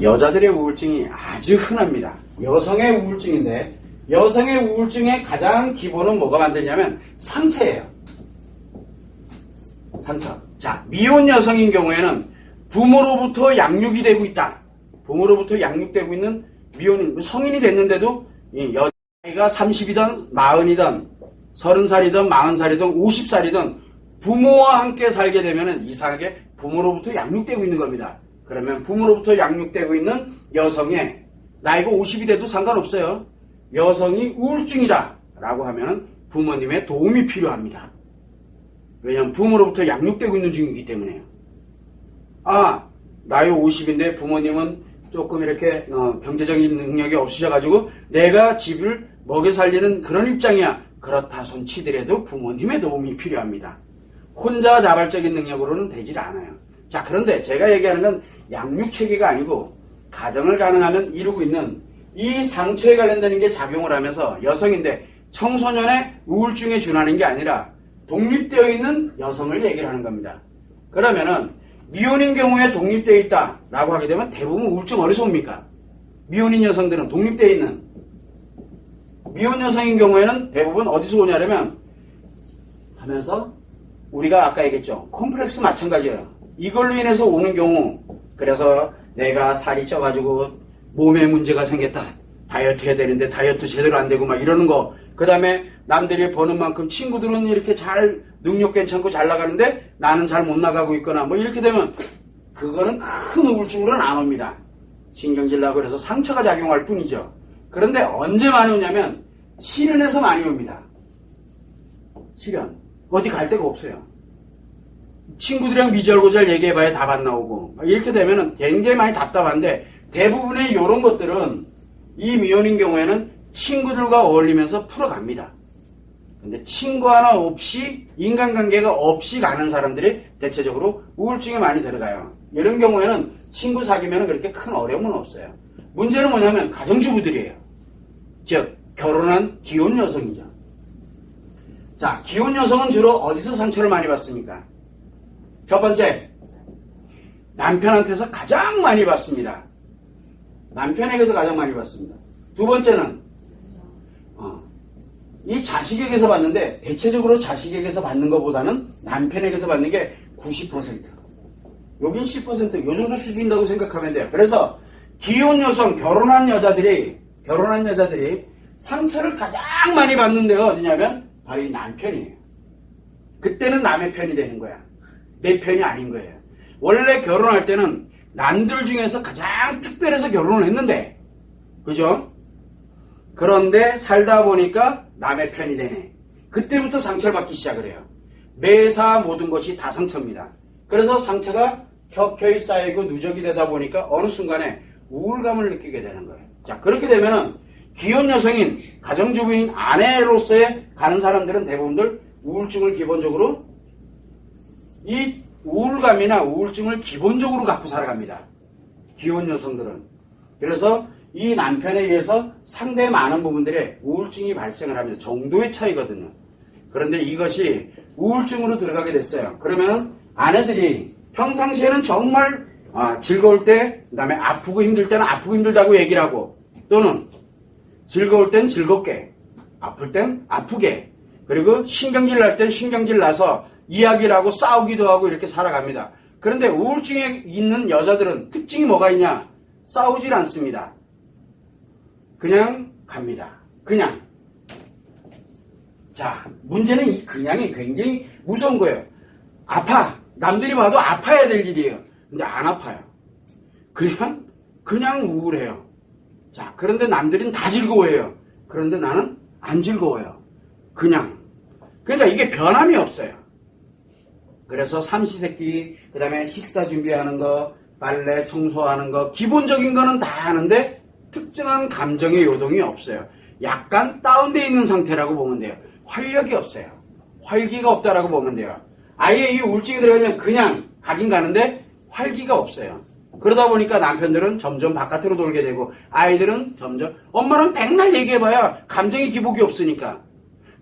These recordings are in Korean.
여자들의 우울증이 아주 흔합니다. 여성의 우울증인데 여성의 우울증의 가장 기본은 뭐가 만드냐면 상처예요. 상처. 자, 미혼 여성인 경우에는 부모로부터 양육이 되고 있다. 부모로부터 양육되고 있는 미혼인, 성인이 됐는데도 이 여자가 30이든 40이든 30살이든 40살이든 50살이든 부모와 함께 살게 되면 이상하게 부모로부터 양육되고 있는 겁니다. 그러면 부모로부터 양육되고 있는 여성의 나이가 50이 돼도 상관없어요. 여성이 우울증이다 라고 하면 부모님의 도움이 필요합니다. 왜냐하면 부모로부터 양육되고 있는 중이기 때문에요. 아, 나이 50인데 부모님은 조금 이렇게 어, 경제적인 능력이 없으셔가지고 내가 집을 먹여 살리는 그런 입장이야. 그렇다 손 치더라도 부모님의 도움이 필요합니다. 혼자 자발적인 능력으로는 되질 않아요. 자, 그런데 제가 얘기하는 건 양육 체계가 아니고 가정을 가능하면 이루고 있는 이 상처에 관련되는 게 작용을 하면서 여성인데 청소년의 우울증에 준하는 게 아니라 독립되어 있는 여성을 얘기를 하는 겁니다. 그러면은 미혼인 경우에 독립되어 있다라고 하게 되면 대부분 우울증 어디서 옵니까? 미혼인 여성들은 독립되어 있는 미혼 여성인 경우에는 대부분 어디서 오냐면 하면서 우리가 아까 얘기했죠. 콤플렉스 마찬가지예요. 이걸로 인해서 오는 경우 그래서 내가 살이 쪄가지고 몸에 문제가 생겼다. 다이어트 해야 되는데 다이어트 제대로 안 되고 막 이러는 거. 그 다음에 남들이 버는 만큼 친구들은 이렇게 잘 능력 괜찮고 잘 나가는데 나는 잘 못 나가고 있거나 뭐 이렇게 되면 그거는 큰 우울증으로는 안 옵니다. 신경질 나고 그래서 상처가 작용할 뿐이죠. 그런데 언제 많이 오냐면 실연에서 많이 옵니다. 실연. 어디 갈 데가 없어요. 친구들이랑 미절고절 얘기해봐야 답 안 나오고 이렇게 되면은 굉장히 많이 답답한데 대부분의 이런 것들은 이 미혼인 경우에는 친구들과 어울리면서 풀어갑니다. 근데 친구 하나 없이 인간관계가 없이 가는 사람들이 대체적으로 우울증에 많이 들어가요. 이런 경우에는 친구 사귀면 그렇게 큰 어려움은 없어요. 문제는 뭐냐면 가정주부들이에요. 즉 결혼한 기혼 여성이죠. 자, 기혼 여성은 주로 어디서 상처를 많이 받습니까? 첫 번째, 남편한테서 가장 많이 받습니다. 남편에게서 가장 많이 받습니다. 두 번째는, 어, 이 자식에게서 받는데, 대체적으로 자식에게서 받는 것보다는 남편에게서 받는 게 90%. 여긴 10%, 요 정도 수준이라고 생각하면 돼요. 그래서, 기혼 여성, 결혼한 여자들이, 결혼한 여자들이 상처를 가장 많이 받는 데가 어디냐면, 바로 이 남편이에요. 그때는 남의 편이 되는 거야. 내 편이 아닌 거예요. 원래 결혼할 때는 남들 중에서 가장 특별해서 결혼을 했는데, 그죠? 그런데 살다 보니까 남의 편이 되네. 그때부터 상처를 받기 시작을 해요. 매사 모든 것이 다 상처입니다. 그래서 상처가 켜켜이 쌓이고 누적이 되다 보니까 어느 순간에 우울감을 느끼게 되는 거예요. 자, 그렇게 되면은 기혼 여성인 가정주부인 아내로서의 가는 사람들은 대부분들 우울증을 기본적으로 이 우울감이나 우울증을 기본적으로 갖고 살아갑니다. 기혼 여성들은. 그래서 이 남편에 의해서 상당히 많은 부분들에 우울증이 발생을 합니다. 정도의 차이거든요. 그런데 이것이 우울증으로 들어가게 됐어요. 그러면 아내들이 평상시에는 정말 아, 즐거울 때, 그 다음에 아프고 힘들 때는 아프고 힘들다고 얘기를 하고, 또는 즐거울 땐 즐겁게, 아플 땐 아프게, 그리고 신경질 날 땐 신경질 나서 이야기를 하고 싸우기도 하고 이렇게 살아갑니다. 그런데 우울증에 있는 여자들은 특징이 뭐가 있냐? 싸우질 않습니다. 그냥 갑니다. 그냥. 자, 문제는 이 그냥이 굉장히 무서운 거예요. 아파. 남들이 봐도 아파야 될 일이에요. 근데 안 아파요. 그냥, 그냥 우울해요. 자, 그런데 남들은 다 즐거워해요. 그런데 나는 안 즐거워요. 그냥. 그러니까 이게 변함이 없어요. 그래서 삼시세끼, 그 다음에 식사 준비하는 거, 빨래, 청소하는 거, 기본적인 거는 다 하는데 특정한 감정의 요동이 없어요. 약간 다운되어 있는 상태라고 보면 돼요. 활력이 없어요. 활기가 없다라고 보면 돼요. 아예 이 우울증이 들어가면 그냥 가긴 가는데 활기가 없어요. 그러다 보니까 남편들은 점점 바깥으로 돌게 되고 아이들은 점점 엄마랑 백날 얘기해봐야 감정의 기복이 없으니까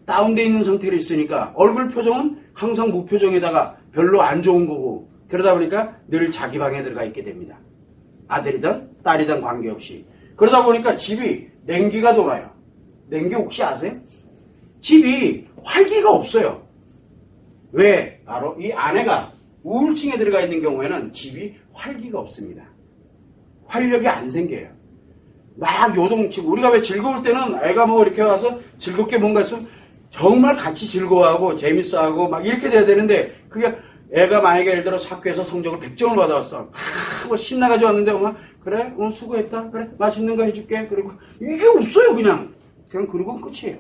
다운돼 있는 상태로 있으니까 얼굴 표정은 항상 무표정에다가 별로 안 좋은 거고 그러다 보니까 늘 자기 방에 들어가 있게 됩니다. 아들이든 딸이든 관계없이. 그러다 보니까 집이 냉기가 돌아요. 냉기 혹시 아세요? 집이 활기가 없어요. 왜? 바로 이 아내가 우울증에 들어가 있는 경우에는 집이 활기가 없습니다. 활력이 안 생겨요. 막 요동치고 우리가 왜 즐거울 때는 애가 뭐 이렇게 와서 즐겁게 뭔가 했으면 정말 같이 즐거워하고 재밌어하고 막 이렇게 돼야 되는데 그게 애가 만약에 예를 들어 학교에서 성적을 100점을 받아왔어. 아, 뭐 신나가지고 왔는데 엄마 그래 오늘 수고했다 그래 맛있는 거 해줄게 그리고 이게 없어요 그냥 그냥 그리고 끝이에요.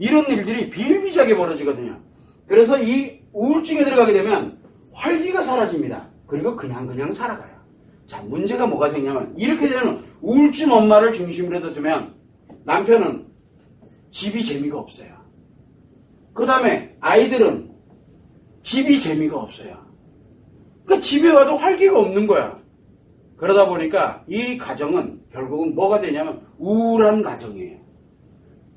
이런 일들이 비일비재하게 벌어지거든요. 그래서 이 우울증에 들어가게 되면 활기가 사라집니다. 그리고 그냥 그냥 살아가요. 자, 문제가 뭐가 생기냐면 이렇게 되면 우울증 엄마를 중심으로 두면 남편은 집이 재미가 없어요. 그 다음에 아이들은 집이 재미가 없어요. 그러니까 집에 와도 활기가 없는 거야. 그러다 보니까 이 가정은 결국은 뭐가 되냐면 우울한 가정이에요.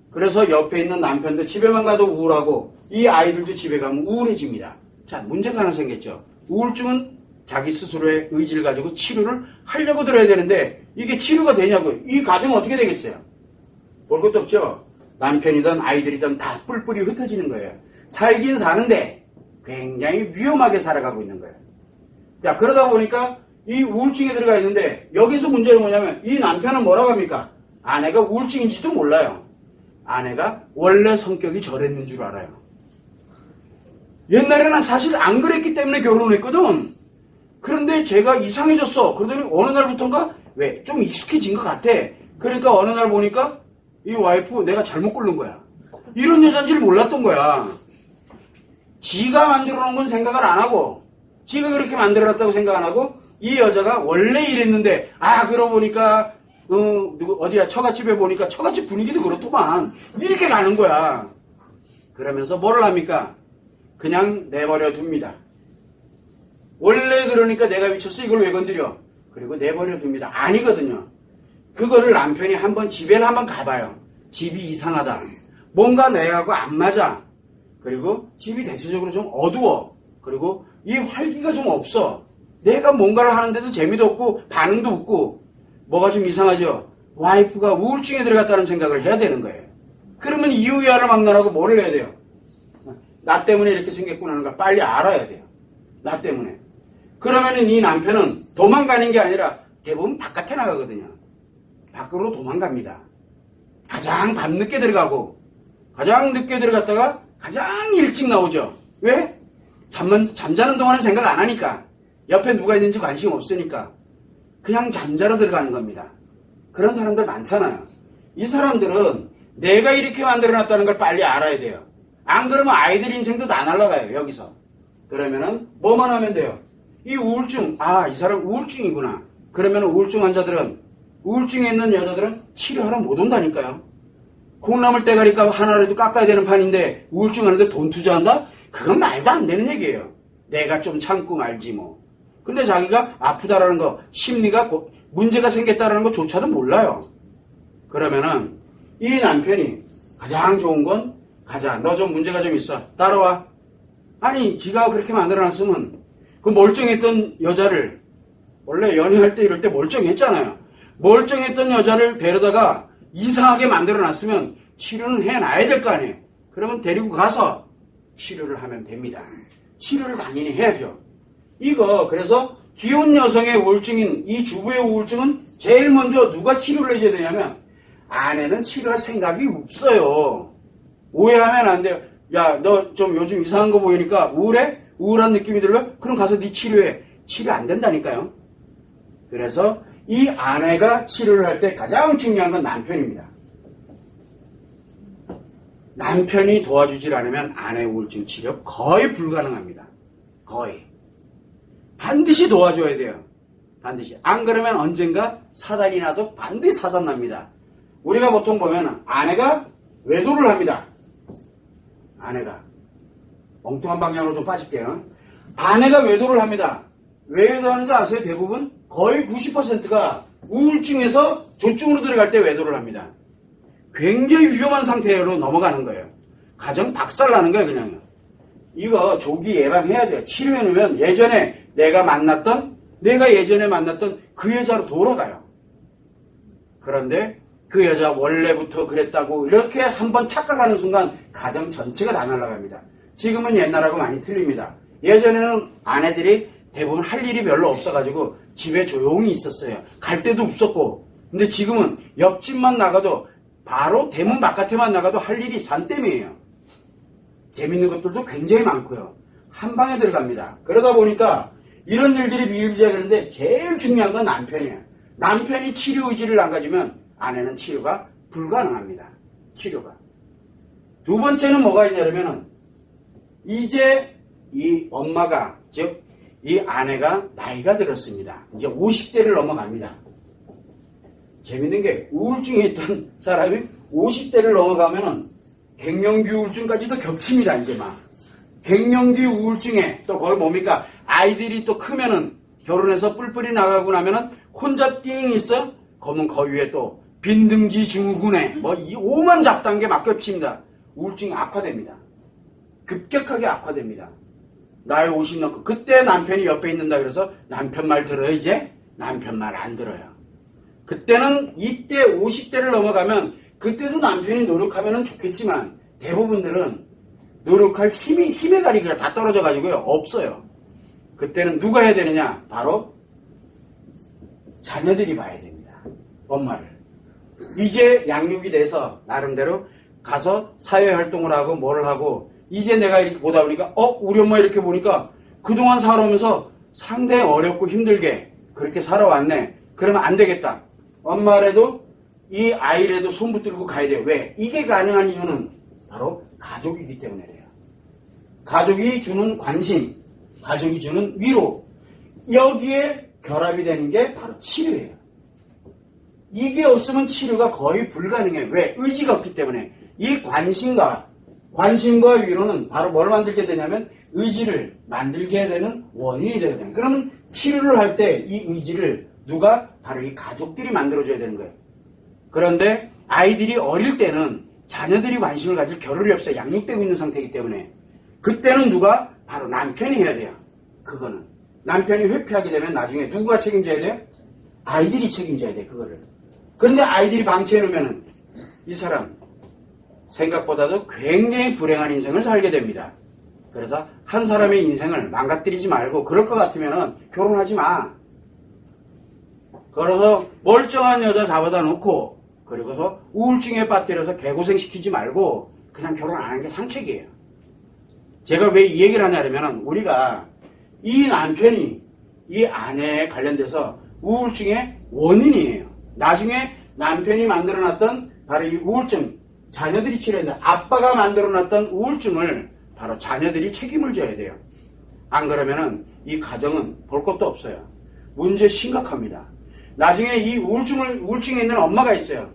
그래서 옆에 있는 남편도 집에만 가도 우울하고 이 아이들도 집에 가면 우울해집니다. 자, 문제가 하나 생겼죠. 우울증은 자기 스스로의 의지를 가지고 치료를 하려고 들어야 되는데 이게 치료가 되냐고요. 이 가정은 어떻게 되겠어요? 볼 것도 없죠. 남편이든 아이들이든 다 뿔뿔이 흩어지는 거예요. 살긴 사는데 굉장히 위험하게 살아가고 있는 거예요. 자, 그러다 보니까 이 우울증에 들어가 있는데 여기서 문제는 뭐냐면 이 남편은 뭐라고 합니까? 아내가 우울증인지도 몰라요. 아내가 원래 성격이 저랬는 줄 알아요. 옛날에는 사실 안 그랬기 때문에 결혼을 했거든. 그런데 제가 이상해졌어. 그러더니 어느 날부터인가 왜 좀 익숙해진 것 같아. 그러니까 어느 날 보니까 이 와이프 내가 잘못 고른 거야. 이런 여자인지를 몰랐던 거야. 지가 만들어 놓은 건 생각을 안 하고 지가 그렇게 만들어 놨다고 생각 안 하고 이 여자가 원래 이랬는데 아 그러고 보니까 어, 누구 어디야 처갓집에 보니까 처갓집 분위기도 그렇더만 이렇게 가는 거야. 그러면서 뭐를 합니까? 그냥 내버려 둡니다. 원래 그러니까 내가 미쳤어 이걸 왜 건드려? 그리고 내버려 둡니다. 아니거든요. 그거를 남편이 한번 집에를 한번 가봐요. 집이 이상하다. 뭔가 내하고 안 맞아. 그리고 집이 대체적으로 좀 어두워. 그리고 이 활기가 좀 없어. 내가 뭔가를 하는데도 재미도 없고 반응도 없고 뭐가 좀 이상하죠? 와이프가 우울증에 들어갔다는 생각을 해야 되는 거예요. 그러면 이유야를 막론하고 뭐를 해야 돼요? 나 때문에 이렇게 생겼구나 하는 걸 빨리 알아야 돼요. 나 때문에. 그러면은 이 남편은 도망가는 게 아니라 대부분 바깥에 나가거든요. 밖으로 도망갑니다. 가장 밤늦게 들어가고 가장 늦게 들어갔다가 가장 일찍 나오죠. 왜? 잠만, 잠자는 동안은 생각 안 하니까. 옆에 누가 있는지 관심 없으니까. 그냥 잠자러 들어가는 겁니다. 그런 사람들 많잖아요. 이 사람들은 내가 이렇게 만들어 놨다는 걸 빨리 알아야 돼요. 안 그러면 아이들 인생도 다 날아가요, 여기서. 그러면은 뭐만 하면 돼요? 이 우울증, 아, 이 사람 우울증이구나. 그러면 우울증 환자들은, 우울증에 있는 여자들은 치료하러 못 온다니까요. 콩나물 대가리값 하나라도 깎아야 되는 판인데 우울증 하는데 돈 투자한다? 그건 말도 안 되는 얘기예요. 내가 좀 참고 말지 뭐. 근데 자기가 아프다라는 거, 심리가 고- 문제가 생겼다라는 것조차도 몰라요. 그러면은 이 남편이 가장 좋은 건 가자. 너 좀 문제가 좀 있어. 따라와. 아니, 지가 그렇게 만들어놨으면 그 멀쩡했던 여자를 원래 연애할 때 이럴 때 멀쩡했잖아요. 멀쩡했던 여자를 데려다가 이상하게 만들어 놨으면 치료는 해놔야 될 거 아니에요. 그러면 데리고 가서 치료를 하면 됩니다. 치료를 당연히 해야죠. 이거 그래서 기혼 여성의 우울증인 이 주부의 우울증은 제일 먼저 누가 치료를 해줘야 되냐면 아내는 치료할 생각이 없어요. 오해하면 안 돼요. 야, 너 좀 요즘 이상한 거 보이니까 우울해? 우울한 느낌이 들려? 그럼 가서 네 치료해. 치료 안 된다니까요. 그래서 이 아내가 치료를 할 때 가장 중요한 건 남편입니다. 남편이 도와주질 않으면 아내 우울증 치료 거의 불가능합니다. 거의. 반드시 도와줘야 돼요. 반드시. 안 그러면 언젠가 사단이 나도 반드시 사단 납니다. 우리가 보통 보면 아내가 외도를 합니다. 아내가. 엉뚱한 방향으로 좀 빠질게요. 아내가 외도를 합니다. 왜 외도하는지 아세요? 대부분 거의 90%가 우울증에서 조증으로 들어갈 때 외도를 합니다. 굉장히 위험한 상태로 넘어가는 거예요. 가정 박살나는 거예요, 그냥요. 이거 조기 예방해야 돼요. 치료해놓으면 예전에 내가 만났던 내가 예전에 만났던 그 여자로 돌아가요. 그런데 그 여자 원래부터 그랬다고 이렇게 한번 착각하는 순간 가정 전체가 다 날아갑니다. 지금은 옛날하고 많이 틀립니다. 예전에는 아내들이 대부분 할 일이 별로 없어가지고 집에 조용히 있었어요. 갈 데도 없었고. 근데 지금은 옆집만 나가도 바로 대문 바깥에만 나가도 할 일이 산땜이에요. 재밌는 것들도 굉장히 많고요. 한 방에 들어갑니다. 그러다 보니까 이런 일들이 비일비재하는데 제일 중요한 건 남편이에요. 남편이 치료 의지를 안 가지면 아내는 치료가 불가능합니다. 치료가. 두 번째는 뭐가 있냐면은 이제 이 엄마가 즉 이 아내가 나이가 들었습니다. 이제 50대를 넘어갑니다. 재밌는 게 우울증에 있던 사람이 50대를 넘어가면은 갱년기 우울증까지도 겹칩니다. 이제 막 갱년기 우울증에 또 거기 뭡니까 아이들이 또 크면은 결혼해서 뿔뿔이 나가고 나면은 혼자 띵 있어 그러면 그 위에 또 빈등지 증후군에 뭐 이 오만 잡다한 게막 겹칩니다. 우울증이 악화됩니다. 급격하게 악화됩니다. 나이 50 넘고 그때 남편이 옆에 있는다 그래서 남편 말 들어요 이제 남편 말 안 들어요. 그때는 이때 50대를 넘어가면 그때도 남편이 노력하면 좋겠지만 대부분들은 노력할 힘이 힘의 다리가 다 떨어져 가지고요 없어요. 그때는 누가 해야 되느냐 바로 자녀들이 봐야 됩니다. 엄마를 이제 양육이 돼서 나름대로 가서 사회 활동을 하고 뭘 하고 이제 내가 이렇게 보다 보니까 어 우리 엄마 이렇게 보니까 그동안 살아오면서 상당히 어렵고 힘들게 그렇게 살아왔네. 그러면 안 되겠다. 엄마라도 이 아이라도 손 붙들고 가야 돼요. 왜? 이게 가능한 이유는 바로 가족이기 때문에 그래요. 가족이 주는 관심, 가족이 주는 위로 여기에 결합이 되는 게 바로 치료예요. 이게 없으면 치료가 거의 불가능해요. 왜? 의지가 없기 때문에. 이 관심과, 관심과 위로는 바로 뭘 만들게 되냐면 의지를 만들게 되는 원인이 되게 되는 그러면 치료를 할 때 이 의지를 누가? 바로 이 가족들이 만들어줘야 되는 거예요. 그런데 아이들이 어릴 때는 자녀들이 관심을 가질 겨를이 없어요. 양육되고 있는 상태이기 때문에. 그때는 누가? 바로 남편이 해야 돼요. 그거는. 남편이 회피하게 되면 나중에 누가 책임져야 돼요? 아이들이 책임져야 돼, 그거를. 그런데 아이들이 방치해 놓으면 이 사람 생각보다도 굉장히 불행한 인생을 살게 됩니다. 그래서 한 사람의 인생을 망가뜨리지 말고 그럴 것 같으면 결혼하지 마. 그래서 멀쩡한 여자 잡아다 놓고 그리고서 우울증에 빠뜨려서 개고생 시키지 말고 그냥 결혼 안 하는 게 상책이에요. 제가 왜 이 얘기를 하냐면 우리가 이 남편이 이 아내에 관련돼서 우울증의 원인이에요. 나중에 남편이 만들어놨던 바로 이 우울증 자녀들이 치료했는데 아빠가 만들어놨던 우울증을 바로 자녀들이 책임을 져야 돼요. 안 그러면은 이 가정은 볼 것도 없어요. 문제 심각합니다. 나중에 이 우울증을 우울증에 있는 엄마가 있어요.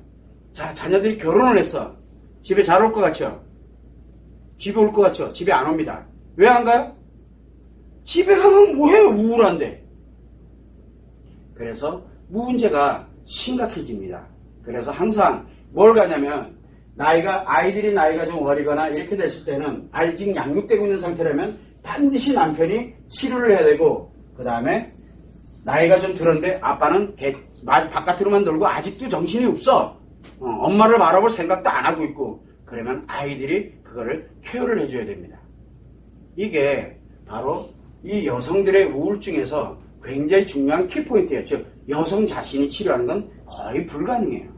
자 자녀들이 결혼을 했어. 집에 잘 올 것 같죠? 집에 올 것 같죠? 집에 안 옵니다. 왜 안 가요? 집에 가면 뭐해요? 우울한데. 그래서 문제가 심각해집니다. 그래서 항상 뭘 가냐면 나이가 아이들이 나이가 좀 어리거나 이렇게 됐을 때는 아직 양육되고 있는 상태라면 반드시 남편이 치료를 해야 되고 그 다음에 나이가 좀 들었는데 아빠는 개, 말 바깥으로만 놀고 아직도 정신이 없어. 어, 엄마를 바라볼 생각도 안 하고 있고 그러면 아이들이 그거를 케어를 해줘야 됩니다. 이게 바로 이 여성들의 우울증에서 굉장히 중요한 키포인트예요. 즉 여성 자신이 치료하는 건 거의 불가능해요.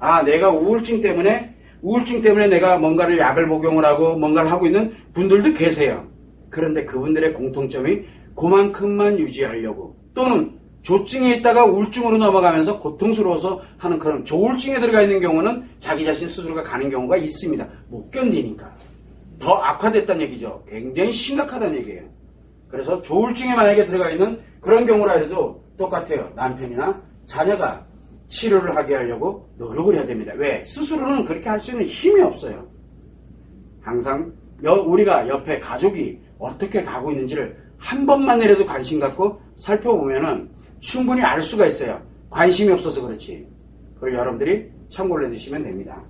아 내가 우울증 때문에 우울증 때문에 내가 뭔가를 약을 복용을 하고 뭔가를 하고 있는 분들도 계세요. 그런데 그분들의 공통점이 그만큼만 유지하려고 또는 조증에 있다가 우울증으로 넘어가면서 고통스러워서 하는 그런 조울증에 들어가 있는 경우는 자기 자신 스스로가 가는 경우가 있습니다. 못 견디니까. 더 악화됐다는 얘기죠. 굉장히 심각하다는 얘기예요. 그래서 조울증에 만약에 들어가 있는 그런 경우라 해도 똑같아요. 남편이나 자녀가 치료를 하게 하려고 노력을 해야 됩니다. 왜? 스스로는 그렇게 할 수 있는 힘이 없어요. 항상 여- 우리가 옆에 가족이 어떻게 가고 있는지를 한 번만이라도 관심 갖고 살펴보면은 충분히 알 수가 있어요. 관심이 없어서 그렇지. 그걸 여러분들이 참고를 해두시면 됩니다.